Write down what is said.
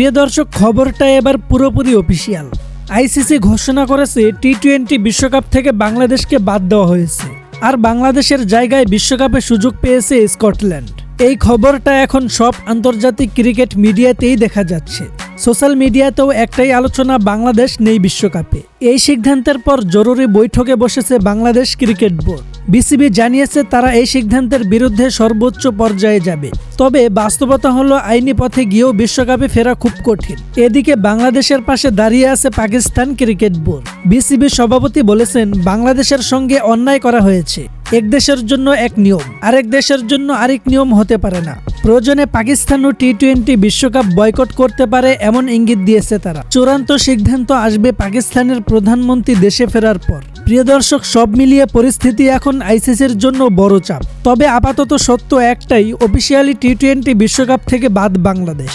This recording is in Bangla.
প্রিয় দর্শক, খবরটা এবার পুরোপুরি অফিসিয়াল আইসিসি ঘোষণা করেছে টি টোয়েন্টি বিশ্বকাপ থেকে বাংলাদেশকে বাদ দেওয়া হয়েছে। আর বাংলাদেশের জায়গায় বিশ্বকাপে সুযোগ পেয়েছে স্কটল্যান্ড। এই খবরটা এখন সব আন্তর্জাতিক ক্রিকেট মিডিয়াতেই দেখা যাচ্ছে। সোশ্যাল মিডিয়াতেও একটাই আলোচনা বাংলাদেশ নেই বিশ্বকাপে। এই সিদ্ধান্তের পর জরুরি বৈঠকে বসেছে বাংলাদেশ ক্রিকেট বোর্ড। বিসিবি জানিয়েছে তারা এই সিদ্ধান্তের বিরুদ্ধে সর্বোচ্চ পর্যায়ে যাবে। তবে বাস্তবতা হলো আইনি পথে গিয়েও বিশ্বকাপে ফেরা খুব কঠিন। এদিকে বাংলাদেশের পাশে দাঁড়িয়ে আছে পাকিস্তান ক্রিকেট বোর্ড। বিসিবি সভাপতি বলেছেন, বাংলাদেশের সঙ্গে অন্যায় করা হয়েছে। এক দেশের জন্য এক নিয়ম, আরেক দেশের জন্য আরেক নিয়ম হতে পারে না। প্রয়োজনে পাকিস্তানও টি টোয়েন্টি বিশ্বকাপ বয়কট করতে পারে এমন ইঙ্গিত দিয়েছে তারা। চূড়ান্ত সিদ্ধান্ত আসবে পাকিস্তানের প্রধানমন্ত্রী দেশে ফেরার পর। প্রিয় দর্শক, সব মিলিয়ে পরিস্থিতি এখন আইসিসির জন্য বড় চাপ। তবে আপাতত সত্য একটাই, অফিসিয়ালি টি টোয়েন্টি বিশ্বকাপ থেকে বাদ বাংলাদেশ।